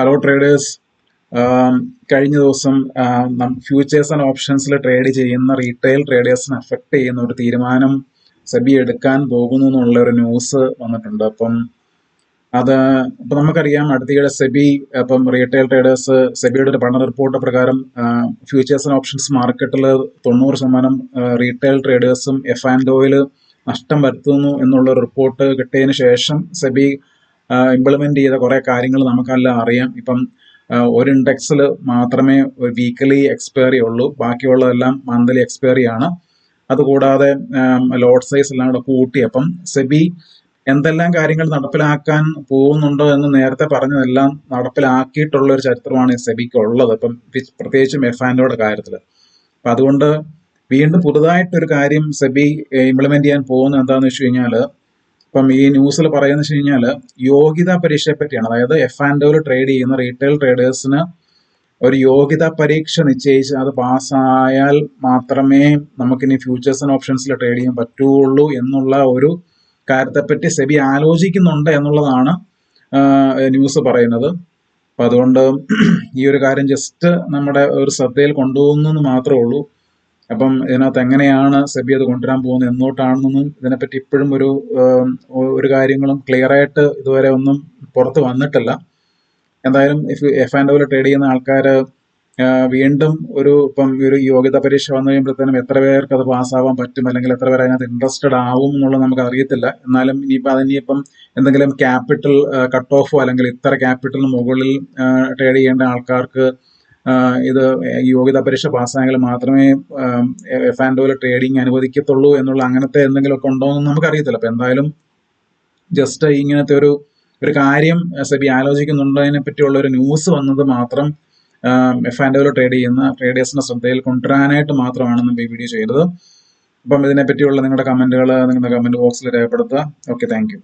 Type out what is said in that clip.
Hello traders കഴിഞ്ഞ ദിവസം futures and ഓപ്ഷൻസിൽ ട്രേഡ് ചെയ്യുന്ന റീറ്റെയിൽ ട്രേഡേഴ്സിനെ അഫക്റ്റ് ചെയ്യുന്ന ഒരു തീരുമാനം സെബി എടുക്കാൻ പോകുന്നു എന്നുള്ള ഒരു ന്യൂസ് വന്നിട്ടുണ്ട്. അപ്പം അത് ഇപ്പം നമുക്കറിയാം അടുത്തിടെ സെബി അപ്പം റീറ്റെയിൽ ട്രേഡേഴ്സ് സെബിയുടെ ഒരു പഠന റിപ്പോർട്ട് പ്രകാരം ഫ്യൂച്ചേഴ്സ് ആൻഡ് ഓപ്ഷൻസ് മാർക്കറ്റിൽ തൊണ്ണൂറ് ശതമാനം റീറ്റെയിൽ ട്രേഡേഴ്സും എഫ് ആൻഡ് ഓയിൽ നഷ്ടം വരുത്തുന്നു എന്നുള്ള റിപ്പോർട്ട് കിട്ടിയതിന് ശേഷം സെബി ഇംപ്ലിമെന്റ് ചെയ്ത കുറെ കാര്യങ്ങൾ നമുക്കെല്ലാം അറിയാം. ഇപ്പം ഒരു ഇൻഡെക്സിൽ മാത്രമേ വീക്കലി എക്സ്പയറി ഉള്ളൂ. ബാക്കിയുള്ളതെല്ലാം മന്ത്ലി എക്സ്പയറി ആണ്. അതുകൂടാതെ ലോഡ് സൈസ് എല്ലാം കൂടെ കൂട്ടി. അപ്പം സെബി എന്തെല്ലാം കാര്യങ്ങൾ നടപ്പിലാക്കാൻ പോകുന്നുണ്ടോ എന്ന് നേരത്തെ പറഞ്ഞതെല്ലാം നടപ്പിലാക്കിയിട്ടുള്ള ഒരു ചരിത്രമാണ് സെബിക്ക് ഉള്ളത് ഇപ്പം പ്രത്യേകിച്ചും എഫ് ആൻഡോയുടെ കാര്യത്തിൽ അപ്പം അതുകൊണ്ട് വീണ്ടും പുതുതായിട്ടൊരു കാര്യം സെബി ഇംപ്ലിമെന്റ് ചെയ്യാൻ പോകുന്നത് എന്താണെന്ന് വെച്ച് കഴിഞ്ഞാൽ ഇപ്പം ഈ ന്യൂസിൽ പറയുന്നത് വെച്ച് കഴിഞ്ഞാൽ യോഗ്യതാ പരീക്ഷയെ പറ്റിയാണ്. അതായത് എഫ് ആൻഡ് ഒയിൽ ട്രേഡ് ചെയ്യുന്ന റീറ്റെയിൽ ട്രേഡേഴ്സിന് ഒരു യോഗ്യതാ പരീക്ഷ നിശ്ചയിച്ച് അത് പാസ്സായാൽ മാത്രമേ നമുക്കിനി ഫ്യൂച്ചേഴ്സ് ആൻഡ് ഓപ്ഷൻസിൽ ട്രേഡ് ചെയ്യാൻ പറ്റുള്ളൂ എന്നുള്ള ഒരു കാര്യത്തെപ്പറ്റി സെബി ആലോചിക്കുന്നുണ്ട് എന്നുള്ളതാണ് ന്യൂസ് പറയുന്നത്. അപ്പം അതുകൊണ്ട് ഈ ഒരു കാര്യം ജസ്റ്റ് നമ്മുടെ ഒരു ശ്രദ്ധയിൽ കൊണ്ടുപോകുന്നു മാത്രമേ ഉള്ളൂ. അപ്പം ഇതിനകത്ത് എങ്ങനെയാണ് സെബി അത് കൊണ്ടുവരാൻ പോകുന്നത് എന്നോട്ടാണെന്നൊന്നും ഇതിനെപ്പറ്റി ഇപ്പോഴും ഒരു ഒരു കാര്യങ്ങളും ക്ലിയർ ആയിട്ട് ഇതുവരെ ഒന്നും പുറത്ത് വന്നിട്ടില്ല. എന്തായാലും if F and O trade ചെയ്യുന്ന ആൾക്കാർ വീണ്ടും ഒരു ഇപ്പം ഒരു യോഗ്യത പരീക്ഷ വന്നു കഴിയുമ്പോഴത്തേനും എത്ര പേർക്ക് അത് പാസ്സാവാൻ പറ്റും അല്ലെങ്കിൽ എത്ര പേർ അതിനകത്ത് ഇൻട്രസ്റ്റഡ് ആവും എന്നുള്ളത് നമുക്ക് അറിയത്തില്ല. എന്നാലും ഇനിയിപ്പോൾ അതിനിപ്പം എന്തെങ്കിലും ക്യാപിറ്റൽ കട്ട് ഓഫോ അല്ലെങ്കിൽ ഇത്ര ക്യാപിറ്റലിന് മുകളിൽ ട്രേഡ് ചെയ്യേണ്ട ആൾക്കാർക്ക് ഇത് യോഗ്യതാ പരീക്ഷ പാസ്സായെങ്കിൽ മാത്രമേ എഫ് ആൻഡ് ഓയിൽ ട്രേഡിംഗ് അനുവദിക്കത്തുള്ളൂ എന്നുള്ള അങ്ങനത്തെ എന്തെങ്കിലുമൊക്കെ ഉണ്ടോ എന്ന് നമുക്കറിയത്തില്ല. അപ്പം എന്തായാലും ജസ്റ്റ് ഇങ്ങനത്തെ ഒരു ഒരു കാര്യം സെബി ആലോചിക്കുന്നുണ്ടതിനെ പറ്റിയുള്ള ഒരു ന്യൂസ് വന്നത് മാത്രം എഫ് ആൻഡ് ഓയിൽ ട്രേഡ് ചെയ്യുന്ന ട്രേഡേഴ്സിന്റെ ശ്രദ്ധയിൽ കൊണ്ടുവരാനായിട്ട് മാത്രമാണ് നമ്മൾ ഈ വീഡിയോ ചെയ്തത്. അപ്പം ഇതിനെപ്പറ്റിയുള്ള നിങ്ങളുടെ കമന്റുകൾ നിങ്ങളുടെ കമന്റ് ബോക്സിൽ രേഖപ്പെടുത്തുക. Okay thank